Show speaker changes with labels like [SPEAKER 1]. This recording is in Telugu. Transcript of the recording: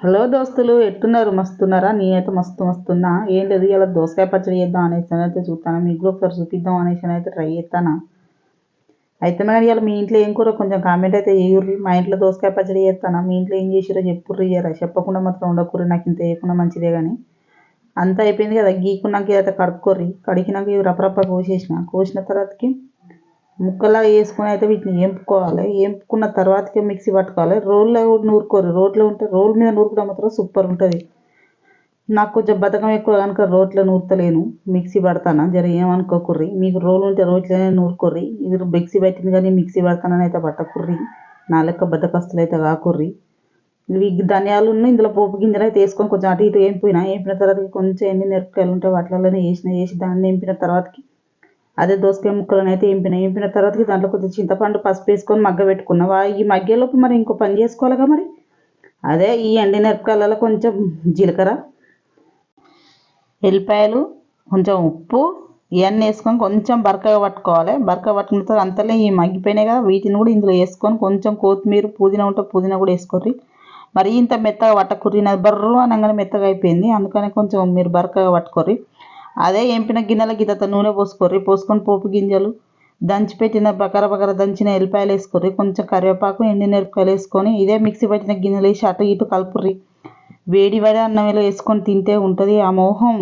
[SPEAKER 1] హలో దోస్తులు ఎట్టున్నారు? మస్తున్నారా? నేనైతే మస్తు మస్తున్నా. ఏం లేదు ఇలా దోసకాయ పచ్చడి చేద్దాం అనేసి అయితే చూస్తాను మీకు కూడా ఒకసారి చూపిద్దాం అనేసి అయితే ట్రై చేస్తాను అయితే మేడం ఇలా మీ ఇంట్లో ఏం కూర? కొంచెం కామెంట్ అయితే చేయుర్రి. మా ఇంట్లో దోసకాయ పచ్చడి చేస్తాను మీ ఇంట్లో ఏం చేసిరో చెప్పుర్రి ఇయ్యరా చెప్పకుండా మాత్రం ఉండకూర్రి నాకు ఇంత వేయకుండా మంచిదే కానీ అంతా అయిపోయింది కదా. గీకున్నాక అయితే కడుక్కోర్రి. కడిగినాక ఇవి రపరప్ప కోసేసిన. కోసిన తర్వాతకి ముక్కలా వేసుకొని అయితే వీటిని ఎంపుకోవాలి. ఎంపుకున్న తర్వాతకే మిక్సీ పట్టుకోవాలి. రోల్లో నూరుకోరు. రోట్లో ఉంటే రోల్ మీద నూరుకోవడం మాత్రం సూపర్ ఉంటుంది. నాకు కొంచెం బతకం ఎక్కువ కనుక రోట్లో నూరుతలేను. మిక్సీ పడతాను? జర ఏమనుకోకుర్రి. మీకు రోల్ ఉంటే రోట్లోనే నూరుకోర్రి. ఇది మిక్సీ పెట్టింది కానీ మిక్సీ పడతానని అయితే పట్టకుర్రి. నా లెక్క బద్దకస్తులు అయితే కాకుర్రి. ఇవి ధనియాలు ఉన్నాయి. ఇందులో పోపు గింజలు అయితే వేసుకొని కొంచెం అటు ఇటు ఏంపిన ఏంపిన తర్వాత కొంచెం ఎన్ని మిరపకాయలు ఉంటే వాటిలోనే వేసిన వేసి దాన్ని ఏంపిన తర్వాతకి అదే దోసకాయ ముక్కలను అయితే ఇంపిన ఇంపిన తర్వాత దాంట్లో కొద్దిగా చింతపండు పసుపు వేసుకొని మగ్గ పెట్టుకున్నావా? ఈ మగ్గేలోపు మరి ఇంకో పని చేసుకోవాలిగా మరి? అదే ఈ ఎండిమిరపకాయలలో కొంచెం జీలకర్ర ఎల్లిపాయలు కొంచెం ఉప్పు ఇవన్నీ వేసుకొని కొంచెం బరకగా పట్టుకోవాలి. బరకగా పట్టుకున్న తర్వాత అంతలో ఈ మగ్గిపోయినాయి కదా వీటిని కూడా ఇందులో వేసుకొని కొంచెం కొత్తిమీర పుదీనా ఉంటే పుదీనా కూడా వేసుకోర్రి. మరి ఇంత మెత్తగా పట్టకుర్రి నాది బర్రు అనగానే మెత్తగా అయిపోయింది. అందుకని కొంచెం మీరు బరకగా పట్టుకోర్రి. అదే ఎంపిన గిన్నెల గిత్త నూనె పోసుకోర్రి పోసుకొని పోపు గింజలు దంచి పెట్టిన బకర బకర దంచిన ఎల్లిపాయలు వేసుకోర్రి కొంచెం కరివేపాకు ఎండిన మిరపకాయలు వేసుకొని ఇదే మిక్సీ పెట్టిన గిన్నెలు వేసి అటు ఇటు కలుపుర్రి. వేడి వేడి అన్నంలో వేసుకొని తింటే ఉంటుంది ఆ మోహం.